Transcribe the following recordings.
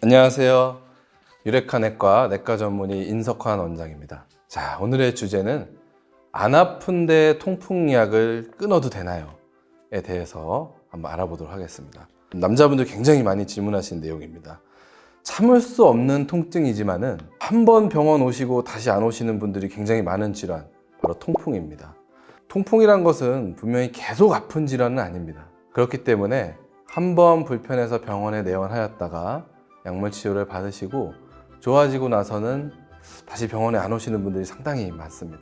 안녕하세요. 유레카 내과 내과 전문의 인석환 원장입니다. 자, 오늘의 주제는 안 아픈데 통풍약을 끊어도 되나요?에 대해서 한번 알아보도록 하겠습니다. 남자분들 굉장히 많이 질문하신 내용입니다. 참을 수 없는 통증이지만은 한 번 병원 오시고 다시 안 오시는 분들이 굉장히 많은 질환, 바로 통풍입니다. 통풍이란 것은 분명히 계속 아픈 질환은 아닙니다. 그렇기 때문에 한 번 불편해서 병원에 내원하였다가 약물 치료를 받으시고 좋아지고 나서는 다시 병원에 안 오시는 분들이 상당히 많습니다.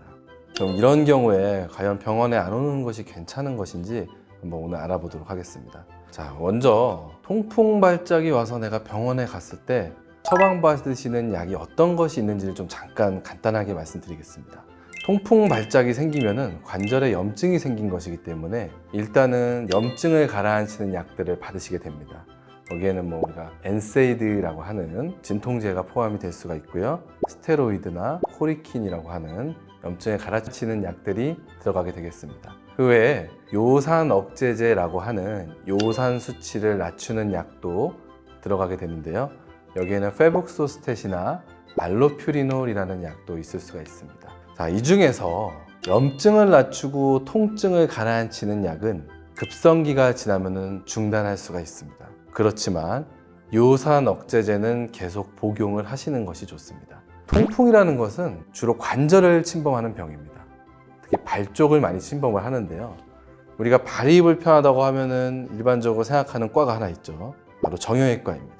그럼 이런 경우에 과연 병원에 안 오는 것이 괜찮은 것인지 한번 오늘 알아보도록 하겠습니다. 자, 먼저 통풍 발작이 와서 내가 병원에 갔을 때 처방받으시는 약이 어떤 것이 있는지를 좀 잠깐 간단하게 말씀드리겠습니다. 통풍 발작이 생기면은 관절에 염증이 생긴 것이기 때문에 일단은 염증을 가라앉히는 약들을 받으시게 됩니다. 거기에는 뭐 우리가 엔세이드라고 하는 진통제가 포함이 될 수가 있고요. 스테로이드나 코리킨이라고 하는 염증을 가라앉히는 약들이 들어가게 되겠습니다. 그 외에 요산 억제제라고 하는 요산 수치를 낮추는 약도 들어가게 되는데요. 여기에는 페북소스텟이나 말로퓨리놀이라는 약도 있을 수가 있습니다. 자, 이 중에서 염증을 낮추고 통증을 가라앉히는 약은 급성기가 지나면은 중단할 수가 있습니다. 그렇지만 요산 억제제는 계속 복용을 하시는 것이 좋습니다. 통풍이라는 것은 주로 관절을 침범하는 병입니다. 특히 발 쪽을 많이 침범을 하는데요. 우리가 발이 불편하다고 하면은 일반적으로 생각하는 과가 하나 있죠. 바로 정형외과입니다.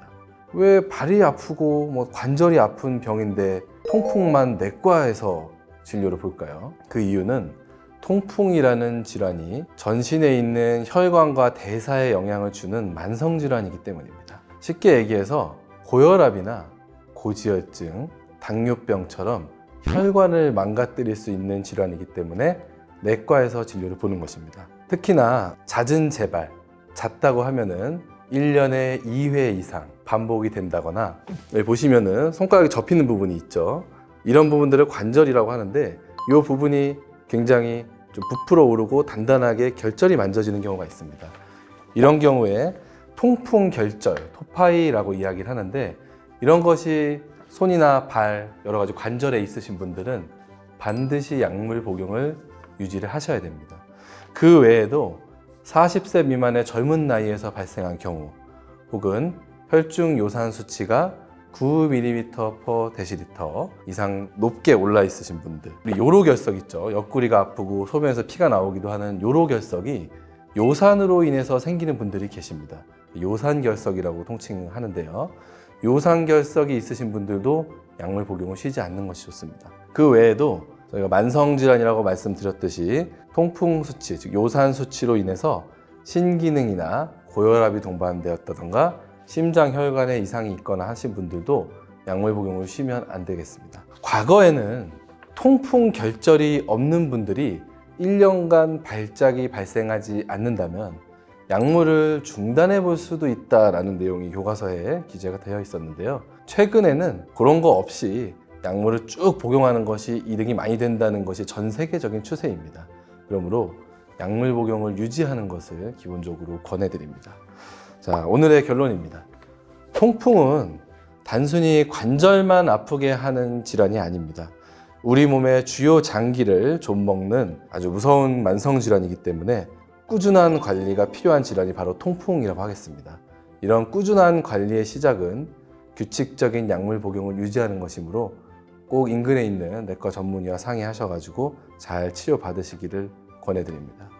왜 발이 아프고 뭐 관절이 아픈 병인데 통풍만 내과에서 진료를 볼까요? 그 이유는 통풍이라는 질환이 전신에 있는 혈관과 대사에 영향을 주는 만성 질환이기 때문입니다. 쉽게 얘기해서 고혈압이나 고지혈증, 당뇨병처럼 혈관을 망가뜨릴 수 있는 질환이기 때문에 내과에서 진료를 보는 것입니다. 특히나 잦은 재발, 잦다고 하면은 1년에 2회 이상 반복이 된다거나 여기 보시면은 손가락이 접히는 부분이 있죠. 이런 부분들을 관절이라고 하는데 이 부분이 굉장히 좀 부풀어 오르고 단단하게 결절이 만져지는 경우가 있습니다. 이런 경우에 통풍 결절, 토파이라고 이야기를 하는데 이런 것이 손이나 발 여러 가지 관절에 있으신 분들은 반드시 약물 복용을 유지를 하셔야 됩니다. 그 외에도 40세 미만의 젊은 나이에서 발생한 경우 혹은 혈중 요산 수치가 9ml per 데시리터 이상 높게 올라 있으신 분들. 우리 요로 결석 있죠. 옆구리가 아프고 소변에서 피가 나오기도 하는 요로 결석이 요산으로 인해서 생기는 분들이 계십니다. 요산 결석이라고 통칭하는데요. 요산 결석이 있으신 분들도 약물 복용을 쉬지 않는 것이 좋습니다. 그 외에도 저희가 만성 질환이라고 말씀드렸듯이 통풍 수치, 즉 요산 수치로 인해서 신기능이나 고혈압이 동반되었다던가 심장 혈관에 이상이 있거나 하신 분들도 약물 복용을 쉬면 안 되겠습니다. 과거에는 통풍 결절이 없는 분들이 1년간 발작이 발생하지 않는다면 약물을 중단해 볼 수도 있다라는 내용이 교과서에 기재가 되어 있었는데요. 최근에는 그런 거 없이 약물을 쭉 복용하는 것이 이득이 많이 된다는 것이 전 세계적인 추세입니다. 그러므로 약물 복용을 유지하는 것을 기본적으로 권해드립니다. 자, 오늘의 결론입니다. 통풍은 단순히 관절만 아프게 하는 질환이 아닙니다. 우리 몸의 주요 장기를 좀먹는 아주 무서운 만성 질환이기 때문에 꾸준한 관리가 필요한 질환이 바로 통풍이라고 하겠습니다. 이런 꾸준한 관리의 시작은 규칙적인 약물 복용을 유지하는 것이므로 꼭 인근에 있는 내과 전문의와 상의하셔가지고 잘 치료 받으시기를 권해드립니다.